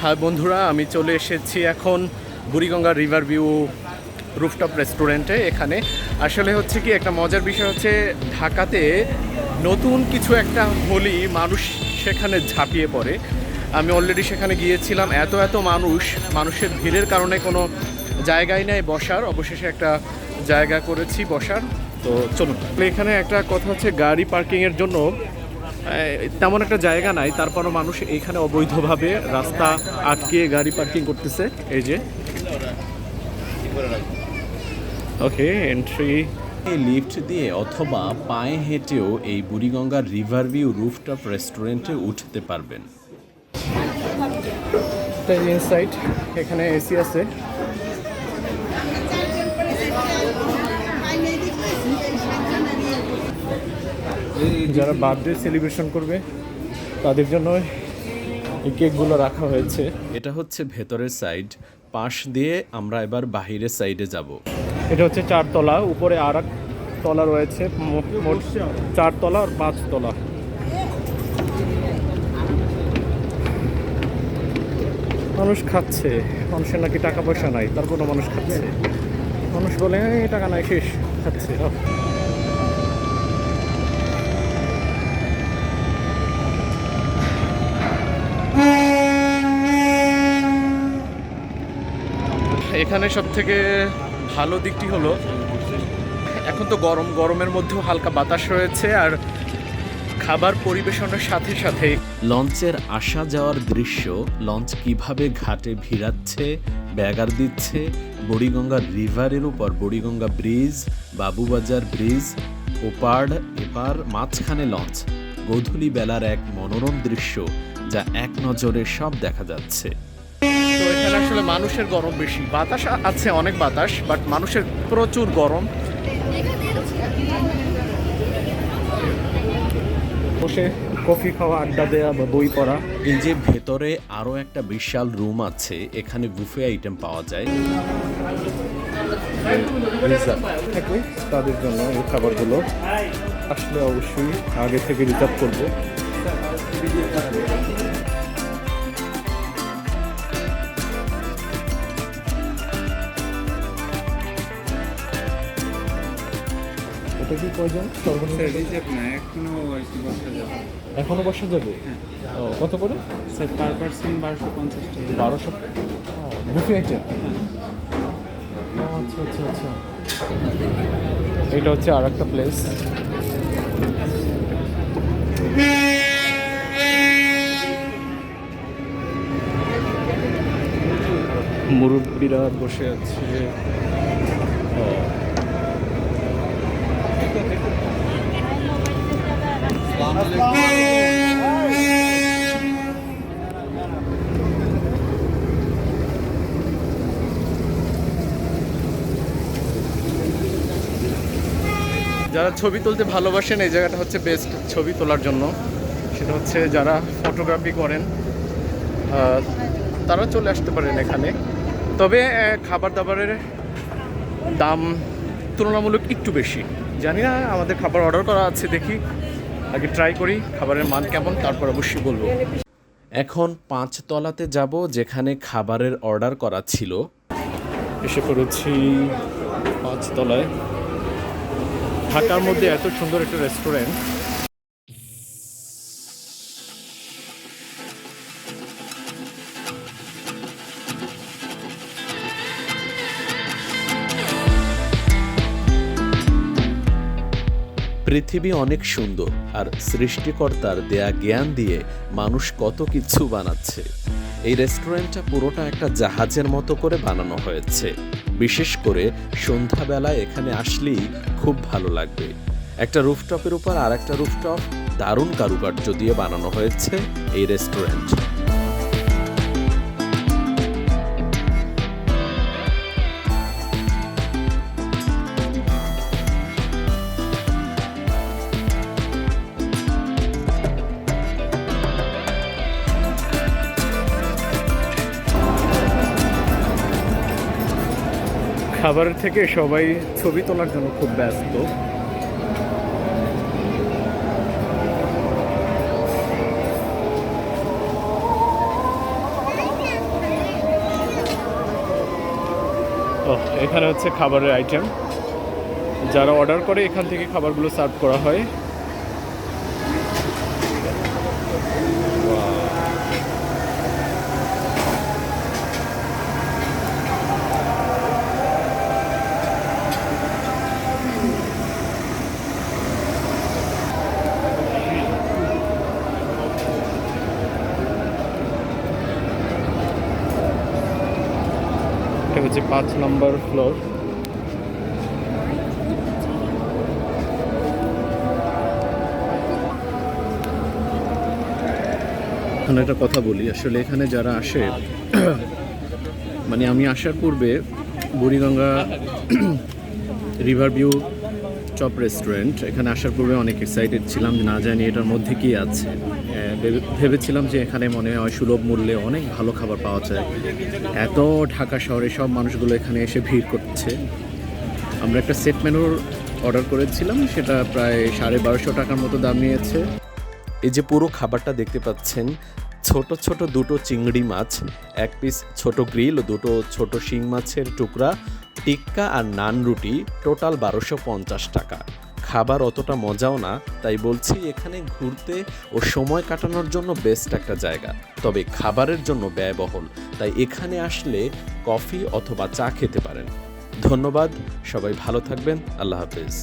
হ্যাঁ বন্ধুরা, আমি চলে এসেছি এখন বুড়িগঙ্গা রিভার ভিউ রুফটপ রেস্টুরেন্টে। এখানে আসলে হচ্ছে কি, একটা মজার বিষয় হচ্ছে, ঢাকাতে নতুন কিছু একটা হলি মানুষ সেখানে ঝাঁপিয়ে পড়ে। আমি অলরেডি সেখানে গিয়েছিলাম, এত এত মানুষ, মানুষের ভিড়ের কারণে কোনো জায়গায় নেই বসার, অবশেষে একটা জায়গা করেছি বসার। তো চলুন এখানে একটা কথা হচ্ছে, গাড়ি পার্কিংয়ের জন্য তেমন একটা জায়গা নাই তারপরও মানুষ এখানে অবৈধভাবে রাস্তা আটকে গাড়ি পার্কিং করতেছে এই যে। ওকে এন্ট্রি এই লিফট দিয়ে অথবা পায়ে হেঁটেও এই বুড়িগঙ্গার রিভার ভিউ রুফটপ রেস্টুরেন্টে উঠতে পারবেন। এখানে এসি আছে। যারা বার্থডে সেলিব্রেশন করবে তাদের জন্য এই কেকগুলো রাখা হয়েছে। এটা হচ্ছে ভেতরের সাইড পাশ দিয়ে আমরা এবার বাহিরের সাইডে যাব। এটা হচ্ছে চারতলা উপরে আর এক তলা রয়েছে মোট চারতলা আর পাঁচতলা মানুষ খাচ্ছে মানুষের নাকি টাকা পয়সা নাই তার কোনো মানুষ খাচ্ছে। মানুষ বলে টাকা নাই শেষ খাচ্ছে এখানে সব থেকে ভালো দিকটি হলো, এখন তো গরম, গরমের মধ্যেও হালকা বাতাস রয়েছে আর খাবার পরিবেশনের সাথে সাথে লঞ্চের আসা যাওয়ার দৃশ্য, লঞ্চ কীভাবে ঘাটে ভিড়াচ্ছে ব্যাগার দিচ্ছে, বুড়িগঙ্গা রিভারের উপর, বুড়িগঙ্গা ব্রিজ, বাবুবাজার ব্রিজ, ওপার, এপার, মাঝখানে লঞ্চ। গোধূলি বেলার এক মনোরম দৃশ্য যা এক নজরে সব দেখা যাচ্ছে। আসলে মানুষের গরম বেশি। বাতাস আছে অনেক বাতাস বাট মানুষের প্রচুর গরম। বসে কফি খাওয়া আড্ডা দেওয়া বা বই পড়া। এই যে ভেতরে আরও একটা বিশাল রুম আছে এখানে বুফে আইটেম পাওয়া যায়। তাদের জন্য এই খাবারগুলো। আসলে অবশ্যই আগে থেকে রিজার্ভ করব। এটা কি প্রয়োজন সর্বনিম্ন এখনও বসা যাবে। ও কত করে? স্যার পার পার্সন বারোশো পঞ্চাশ টাকা। বারোশো? Buffet item? আচ্ছা আচ্ছা আচ্ছা। এটা হচ্ছে আর একটা প্লেস মুরব্বীরা বসে আছে। যারা ছবি তুলতে ভালোবাসেন, এই জায়গাটা হচ্ছে বেস্ট ছবি তোলার জন্য। সেটা হচ্ছে যারা ফটোগ্রাফি করেন তারা চলে আসতে পারেন এখানে। তবে খাবার দাবারের দাম তুলনামূলক একটু বেশি। জানি না, আমাদের খাবার অর্ডার করা আছে, দেখি। আগে ট্রাই করি, খাবারের মান কেমন, তারপর অবশ্যই বলব। এখন পাঁচতলাতে যাব, যেখানে খাবারের অর্ডার করা ছিল। এসে পড়েছি পাঁচতলায় ঢাকার মধ্যে এত সুন্দর একটা রেস্টুরেন্ট পৃথিবী অনেক সুন্দর, আর সৃষ্টিকর্তার দেয়া জ্ঞান দিয়ে মানুষ কত কিছু বানাচ্ছে। এই রেস্টুরেন্টটা পুরোটা একটা জাহাজের মতো করে বানানো হয়েছে। বিশেষ করে সন্ধ্যাবেলায় এখানে আসলেই খুব ভালো লাগবে। একটা রুফটপের উপর আর একটা রুফটপ দারুণ কারুকার্য দিয়ে বানানো হয়েছে এই রেস্টুরেন্ট। খাবারের থেকে সবাই ছবি তোলার জন্য খুব ব্যস্ত। এখানে হচ্ছে খাবারের আইটেম যারা অর্ডার করে, এখান থেকে খাবারগুলো সার্ভ করা হয়। হচ্ছে পাঁচ নম্বর ফ্লোর এখানে একটা কথা বলি, আসলে এখানে যারা আসে মানে আমি আসার পূর্বে Buriganga river view chop restaurant, এখানে আসার পূর্বে অনেক এক্সাইটেড ছিলাম যে না জানি এটার মধ্যে কি আছে। ভেবেছিলাম যে এখানে মনে হয় সুলভ মূল্যে অনেক ভালো খাবার পাওয়া যায়। এত ঢাকা শহরে সব মানুষগুলো এখানে এসে ভিড় করছে। আমরা একটা সেট মেনুর অর্ডার করেছিলাম, সেটা প্রায় সাড়ে বারোশো টাকার মতো দাম নিয়েছে। এই যে পুরো খাবারটা দেখতে পাচ্ছেন, ছোট ছোট দুটো চিংড়ি মাছ, এক পিস ছোট গ্রিল, দুটো ছোট শিং মাছের টুকরা, টিক্কা আর নান রুটি, টোটাল বারোশো পঞ্চাশ টাকা। খাবার অতটা মজাও না, তাই বলছি এখানে ঘুরতে ও সময় কাটানোর জন্য বেস্ট একটা জায়গা। তবে খাবারের জন্য ব্যয়বহুল, তাই এখানে আসলে কফি অথবা চা খেতে পারেন। ধন্যবাদ, সবাই ভালো থাকবেন, আল্লাহ হাফেজ।